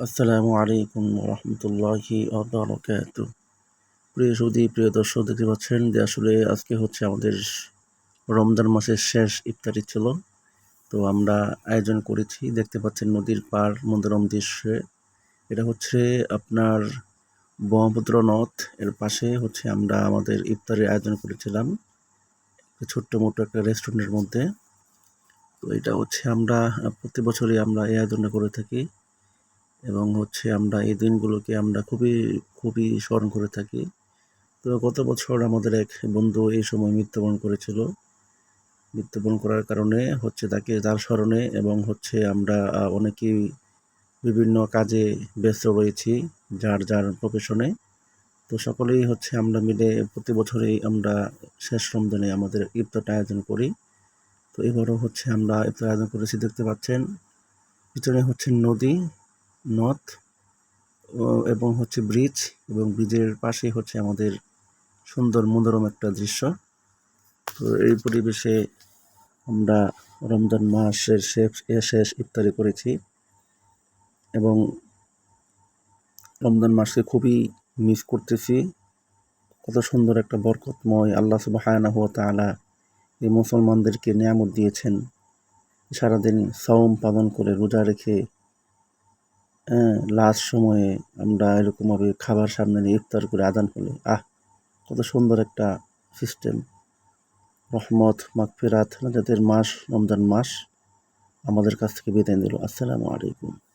আসসালামু আলাইকুম রহমতুল্লাহি আবরকাত প্রিয় সৌদি, প্রিয় দর্শক, দেখতে পাচ্ছেন যে আসলে আজকে হচ্ছে আমাদের রমজান মাসের শেষ ইফতারি ছিল। তো আমরা আয়োজন করেছি, দেখতে পাচ্ছেন নদীর পার মনোরম দৃশ্যে এটা হচ্ছে আপনার ব্রহ্মপুত্র নদ, এর পাশে হচ্ছে আমরা আমাদের ইফতারের আয়োজন করেছিলাম। ছোট্ট মোটো একটা রেস্টুরেন্টের মধ্যে। তো এটা হচ্ছে আমরা, প্রতি বছরই আমরা এই আয়োজনটা করে থাকি। এবং হচ্ছে আমরা এই দিনগুলোকে আমরা খুবই খুবই স্মরণ করে থাকি। তো গত বছর আমাদের এক বন্ধু এই সময় মৃত্যুবরণ করেছিল। মৃত্যুবরণ করার কারণে হচ্ছে তাকে তার স্মরণে এবং হচ্ছে আমরা অনেকেই বিভিন্ন কাজে ব্যস্ত রয়েছি যার যার প্রফেশনে তো সকলেই হচ্ছে আমরা মিলে প্রতি বছরেই আমরা শেষ রমজানে আমাদের ইফতারটা আয়োজন করি। তো এবারও হচ্ছে আমরা ইফতার আয়োজন করেছি, দেখতে পাচ্ছেন। পিছনে হচ্ছে নদী ও- এবং হচ্ছে ব্রিজ এবং ব্রিজের পাশে হচ্ছে আমাদের সুন্দর মনোরম একটা দৃশ্য। তো এই পরিবেশে আমরা রমজান মাসের শেষ শেষ ইফতারি করেছি এবং রমজান মাসকে খুবই মিস করতেছি। কত সুন্দর একটা বরকতময় আল্লাহ সুবহানাহু ওয়া তাআলা এই মুসলমানদেরকে নিয়ামত দিয়েছেন। সারাদিন সাওম পালন করে রোজা রেখে লাস্ট সময়ে আমরা এরকমভাবে খাবার সামনে নিয়ে ইফতার করে আদান করলে, আহ, কত সুন্দর একটা সিস্টেম রহমত, মাগফিরাত নাজাতের মাস, রমজান মাস আমাদের কাছ থেকে বিদায় দিল আসসালামু আলাইকুম।